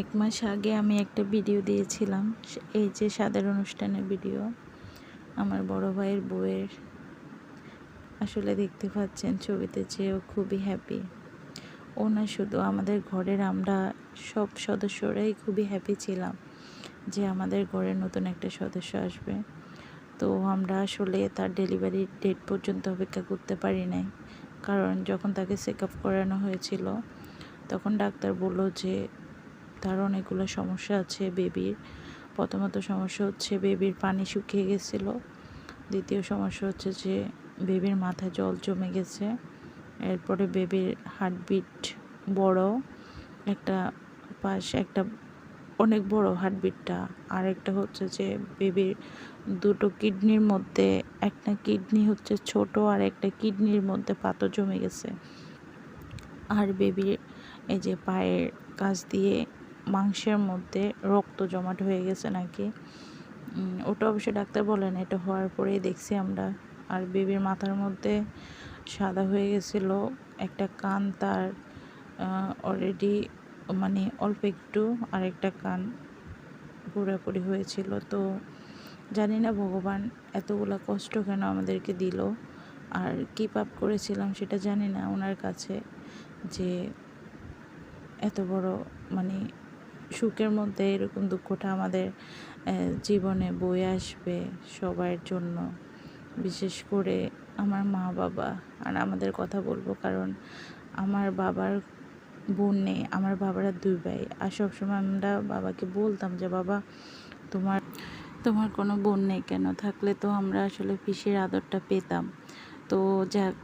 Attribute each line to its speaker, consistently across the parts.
Speaker 1: এক মাস আগে আমি একটা ভিডিও দিয়েছিলাম এই যে স্বাদের অনুষ্ঠানের ভিডিও আমার বড় ভাইয়ের বউয়ের। আসলে দেখতে পাচ্ছেন ছবিতে চেয়েও খুবই হ্যাপি ও না শুধু আমাদের ঘরের আমরা সব সদস্যরাই খুবই হ্যাপি ছিলাম যে আমাদের ঘরে নতুন একটা সদস্য আসবে। তো আমরা আসলে তার ডেলিভারির ডেট পর্যন্ত অপেক্ষা করতে পারি নাই। কারণ যখন তাকে চেক আপ করানো হয়েছিল, তখন ডাক্তার বলল যে তার অনেকগুলো সমস্যা আছে বেবির। প্রথমত সমস্যা হচ্ছে বেবির পানি শুকিয়ে গেছিল। দ্বিতীয় সমস্যা হচ্ছে যে বেবির মাথায় জল জমে গেছে। এরপরে বেবির হার্টবিট বড়। একটা পাশ, একটা অনেক বড় হার্টবিটটা। আর একটা হচ্ছে যে বেবির দুটো কিডনির মধ্যে, একটা কিডনি হচ্ছে ছোট আর একটা কিডনির মধ্যে পাথর জমে গেছে। আর বেবির এই যে পায়ের কাছ দিয়ে মাংসের মধ্যে রক্ত জমাট হয়ে গেছে নাকি? ওটা অবশ্য ডাক্তার বলেন, এটা হওয়ার পরেই দেখছি আমরা। আর বেবির মাথার মধ্যে সাদা হয়ে গেছিল, একটা কান তার অলরেডি মানে অল্প একটু, আর একটা কান পুরোপুরি হয়েছিল। তো জানি না, ভগবান এতগুলো কষ্ট কেন আমাদেরকে দিল? আর কী পাপ করেছিলাম সেটা জানি না ওনার কাছে, যে এত বড় মানে সুখের মধ্যে এরকম দুঃখটা আমাদের জীবনে বয়ে আসবে সবার জন্য। বিশেষ করে আমার মা বাবা, আর আমাদের কথা বলব কারণ আমার বাবার বোন নেই, আমার বাবারা দুই ভাই। আর সবসময় আমরা বাবাকে বলতাম যে, বাবা, তোমার তোমার কোনো বোন নেই কেন? থাকলে তো আমরা আসলে পিসির আদরটা পেতাম। তো যাক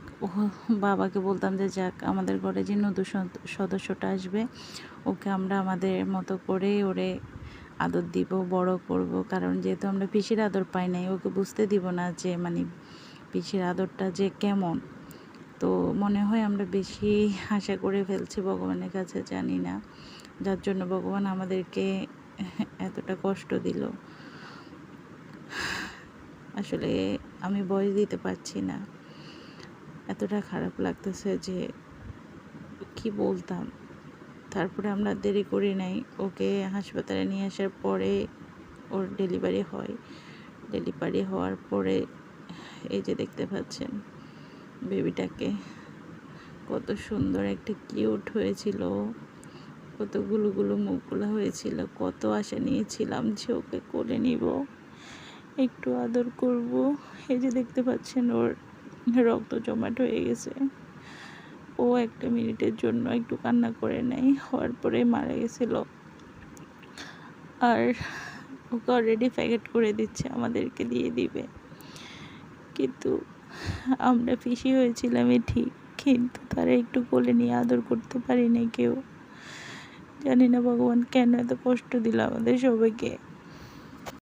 Speaker 1: বাবাকে বলতাম যে, যাক, আমাদের ঘরে যে নতুন সদস্যটা আসবে, ওকে আমরা আমাদের মতো করে ওরে আদর দিব, বড় করব। কারণ যেহেতু আমরা পিসির আদর পাই নাই, ওকে বুঝতে দিব না যে মানে পিসির আদরটা যে কেমন। তো মনে হয় আমরা বেশি আশা করে ফেলছি ভগবানের কাছে, জানি না। যার জন্য ভগবান আমাদেরকে এতটা কষ্ট দিল। আসলে আমি বয়স দিতে পারছি না। এতটা খারাপ লাগতেছে যে কি বলতাম? তারপরে আমরা দেরি করি নাই। ওকে হাসপাতালে নিয়ে আসার পরে ওর ডেলিভারি হয়। ডেলিভারি হওয়ার পরে এই যে দেখতে পাচ্ছেন বেবিটাকে, কত সুন্দর একটা কিউট হয়েছিল। কতগুলো মুখগুলো হয়েছিল। কত আশা নিয়েছিলাম যে ওকে কোলে নিব। একটু আদর করব। এই যে দেখতে পাচ্ছেন ওর রক্ত জমাট হয়ে গেছে। ও একটা মিনিটের জন্য একটু কান্না করে নেয়, হওয়ার পরে মারা গেছিল। আর ওকে অলরেডি প্যাকেট করে দিচ্ছে, আমাদেরকে দিয়ে দিবে। কিন্তু আমরা পিসি হয়েছিলামই ঠিক, কিন্তু তারা একটু কোলে নিয়ে আদর করতে পারি না কেউ। জানি না ভগবান কেন এত কষ্ট দিল আমাদের সবাইকে।